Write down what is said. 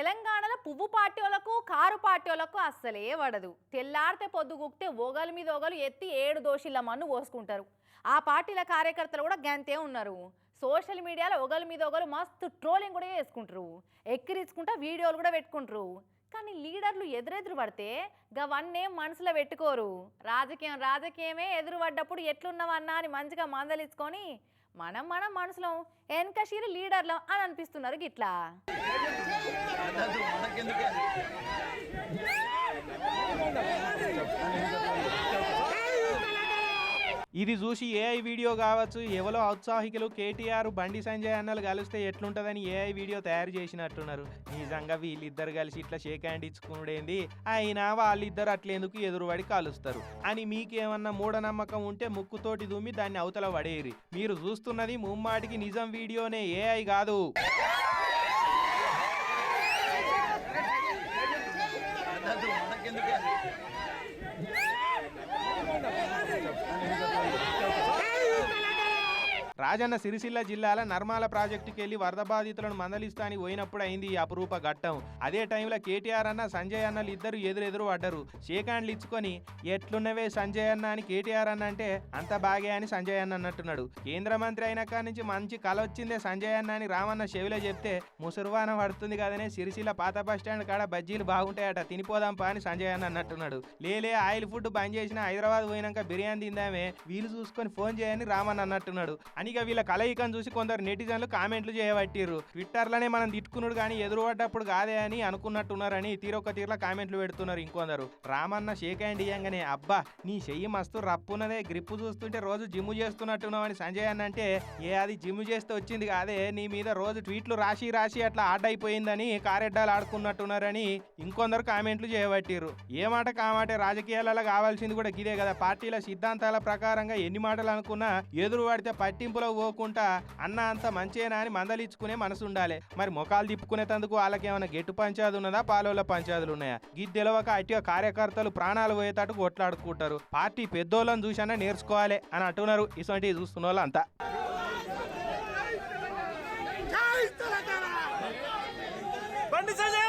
తెలంగాణలో పువ్వు పార్టీ వాళ్ళకు కారు పార్టీ వాళ్ళకు అస్సలే పడదు. తెల్లారితే పొద్దుగుక్తే ఓగల మీద ఓగలు ఎత్తి ఏడు దోషిళ్ళ మన్ను పోసుకుంటారు. ఆ పార్టీల కార్యకర్తలు కూడా గంతే ఉన్నారు. సోషల్ మీడియాలో ఒకరి మీద ఒకరు మస్తు ట్రోలింగ్ కూడా చేసుకుంటారు. ఎక్కిరించుకుంటా వీడియోలు కూడా పెట్టుకుంటారు. కానీ లీడర్లు ఎదురెదురు పడితే గవన్నేం మనసులో పెట్టుకోరు. రాజకీయం రాజకీయమే ఎదురు పడ్డప్పుడు ఎట్లున్నావన్నా అని మంచిగా మందలించుకొని మనం మనం మనసులో వెనకషీరి లీడర్లం అని అనిపిస్తున్నారు గిట్లా ఇది చూసి ఏఐ వీడియో కావచ్చు ఎవరో ఔత్సాహికులు కేటీఆర్ బండి సంజయ్ అన్నలు కలిస్తే ఎట్లుంటదని ఏఐ వీడియో తయారు చేసినట్టున్నారు. నిజంగా వీళ్ళిద్దరు కలిసి ఇట్లా షేక్ హ్యాండ్ ఇచ్చుకునేది అయినా వాళ్ళిద్దరు అట్లేందుకు ఎదురుబడి కలుస్తారు? అని మీకేమన్నా మూఢనమ్మకం ఉంటే ముక్కుతోటి దుమ్మి దాన్ని అవతల పడేరి మీరు చూస్తున్నది ముమ్మాటికి నిజం వీడియోనే ఏఐ కాదు. రాజన్న సిరిసిల్ల జిల్లాల నర్మాల ప్రాజెక్టుకి వెళ్ళి వరద బాధితులను మందలిస్తాని పోయినప్పుడు అయింది ఈ అపురూప ఘట్టం. అదే టైంలో కేటీఆర్ అన్న సంజయ్ అన్నలు ఇద్దరు ఎదురెదురు పడ్డరు. షేకాండ్లు ఇచ్చుకొని ఎట్లున్నవే సంజయ్ అన్న అని కేటీఆర్ అన్న అంటే అంత బాగే అని సంజయ్ అన్న అన్నట్టున్నాడు. కేంద్ర మంత్రి అయిన నుంచి మంచి కల వచ్చిందే సంజయ్ అన్న అని రామన్న చెవిలో చెప్తే ముసురువాన పడుతుంది కదనే సిరిసిల్ల పాత బస్ స్టాండ్ కాడ బజ్జీలు బాగుంటాయట తినిపోదాం పా అని సంజయ్ అన్న అన్నట్టున్నాడు. లేలే ఆయిల్ ఫుడ్ బంద్ చేసిన హైదరాబాద్ పోయినాక బిర్యానీ తిందామే వీలు చూసుకొని ఫోన్ చేయని రామన్న అన్నట్టున్నాడు. అనిగా వీళ్ళ కలయికను చూసి కొందరు నెటిజన్లు కామెంట్లు చేయబట్టిర్రు. ట్విట్టర్లోనే మనం తిట్టుకున్నాడు కానీ ఎదురుపడ్డప్పుడు కాదే అని అనుకున్నట్టున్నారని తీరొక్క తీర్ల కామెంట్లు పెడుతున్నారు ఇంకొందరు. రామన్న షేక్ హ్యాండ్ ఇయ్యంగానే అబ్బా నీ చెయ్యి మస్తు రప్పున్నదే. గ్రిప్ చూస్తుంటే రోజు జిమ్ చేస్తున్నట్టున్నావు అని సంజయ్ అన్న అంటే ఏ అది జిమ్ చేస్తే వచ్చింది కాదే. నీ మీద రోజు ట్వీట్లు రాసి రాసి అట్లా ఆడ్ అయిపోయిందని కారెడ్డాలు ఆడుకున్నట్టున్నారని ఇంకొందరు కామెంట్లు చేయబట్టిర్రు. ఏ మాట కామాటే రాజకీయాలలో కావాల్సింది కూడా గిదే కదా. పార్టీల సిద్ధాంతాల ప్రకారంగా ఎన్ని మాటలు అనుకున్నా ఎదురు పడితే పట్టింపులో పోకుండా అన్న అంత మంచేనా అని మందలించుకునే మనసు ఉండాలి మరి మొఖాలు తిప్పుకునేటందుకు వాళ్ళకి గెట్టు పంచాదు ఉన్నదా? పాలోళ్ళ పంచాదులు ఉన్నాయా? గిద్దెలవక అట్టిగా కార్యకర్తలు ప్రాణాలు పోయేటట్టు కొట్లాడుకుంటారు. పార్టీ పెద్దోళ్ళని చూసన్నా నేర్చుకోవాలి అని అంటున్నారు ఇటువంటి చూస్తున్న వాళ్ళంతా బండి సంజయ్!